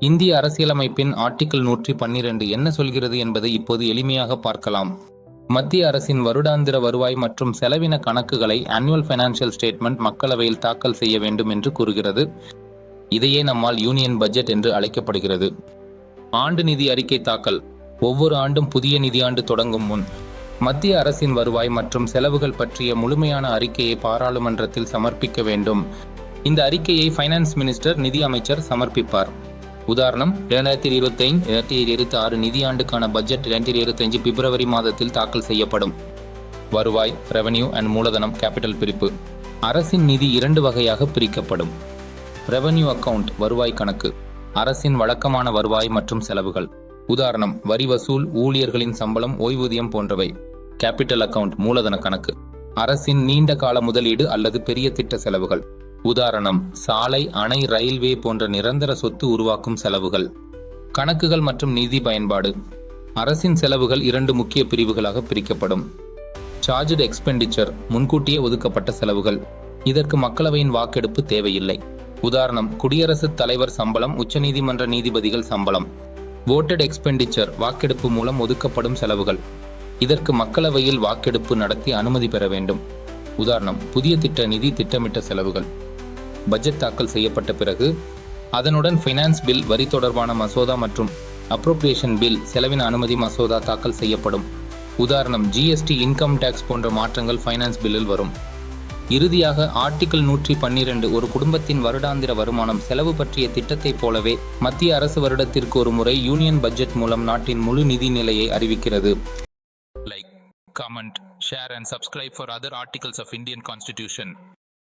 இந்திய அரசியலமைப்பின் ஆர்டிகிள் நூற்றி பன்னிரண்டு என்ன சொல்கிறது என்பதை இப்போது எளிமையாக பார்க்கலாம். மத்திய அரசின் வருடாந்திர வருவாய் மற்றும் செலவின கணக்குகளை ஆனுவல் பைனான்சியல் ஸ்டேட்மெண்ட் மக்களவையில் தாக்கல் செய்ய வேண்டும் என்று கூறுகிறது. இதையே நம்மால் யூனியன் பட்ஜெட் என்று அழைக்கப்படுகிறது. ஆண்டு நிதி அறிக்கை தாக்கல். ஒவ்வொரு ஆண்டும் புதிய நிதியாண்டு தொடங்கும் முன் மத்திய அரசின் வருவாய் மற்றும் செலவுகள் பற்றிய முழுமையான அறிக்கையை பாராளுமன்றத்தில் சமர்ப்பிக்க வேண்டும். இந்த அறிக்கையை ஃபைனான்ஸ் மினிஸ்டர் நிதி அமைச்சர் சமர்ப்பிப்பார். உதாரணம் இரண்டாயிரத்தி இருபத்தி ஐந்து இரண்டாயிரத்தி இருபத்தி ஆறு நிதியாண்டுக்கான பட்ஜெட் இரண்டாயிரத்தி இருபத்தி பிப்ரவரி மாதத்தில் தாக்கல் செய்யப்படும். வருவாய் ரெவன்யூ அண்ட் மூலதனம் கேபிட்டல் பிரிப்பு. அரசின் நிதி இரண்டு வகையாக பிரிக்கப்படும். ரெவன்யூ அக்கவுண்ட் வருவாய் கணக்கு. அரசின் வழக்கமான வருவாய் மற்றும் செலவுகள். உதாரணம் வரி வசூல் ஊழியர்களின் சம்பளம் ஓய்வூதியம் போன்றவை. கேபிட்டல் அக்கவுண்ட் மூலதன கணக்கு. அரசின் நீண்ட கால முதலீடு அல்லது பெரிய திட்ட செலவுகள். உதாரணம் சாலை அணை ரயில்வே போன்ற நிரந்தர சொத்து உருவாக்கும் செலவுகள். கணக்குகள் மற்றும் நிதி பயன்பாடு. அரசின் செலவுகள் இரண்டு முக்கிய பிரிவுகளாக பிரிக்கப்படும். சார்ஜ்டு எக்ஸ்பெண்டிச்சர் முன்கூட்டியே ஒதுக்கப்பட்ட செலவுகள். இதற்கு மக்களவையின் வாக்கெடுப்பு தேவையில்லை. உதாரணம் குடியரசுத் தலைவர் சம்பளம் உச்சநீதிமன்ற நீதிபதிகள் சம்பளம். ஓட்டட் எக்ஸ்பெண்டிச்சர் வாக்கெடுப்பு மூலம் ஒதுக்கப்படும் செலவுகள். இதற்கு மக்களவையில் வாக்கெடுப்பு நடத்தி அனுமதி பெற வேண்டும். உதாரணம் புதிய திட்ட நிதி திட்டமிட்ட செலவுகள். பட்ஜெட் தாக்கல் செய்யப்பட்ட பிறகு அதனுடன் ஃபைனான்ஸ் பில் வரி தொடர்பான மசோதா மற்றும் அப்ரோப்ரியேஷன் பில் செலவின அனுமதி மசோதா தாக்கல் செய்யப்படும். உதாரணம் ஜிஎஸ்டி இன்கம் டேக்ஸ் போன்ற மாற்றங்கள் ஃபைனான்ஸ் பில்லில் வரும். இறுதியாக ஆர்டிகிள் நூற்றி பன்னிரண்டு ஒரு குடும்பத்தின் வருடாந்திர வருமானம் செலவு பற்றிய திட்டத்தைப் போலவே மத்திய அரசு வருடத்திற்கு ஒரு முறை யூனியன் பட்ஜெட் மூலம் நாட்டின் முழு நிதி நிலையை அறிவிக்கிறது. Like comment share and subscribe for other articles of Indian constitution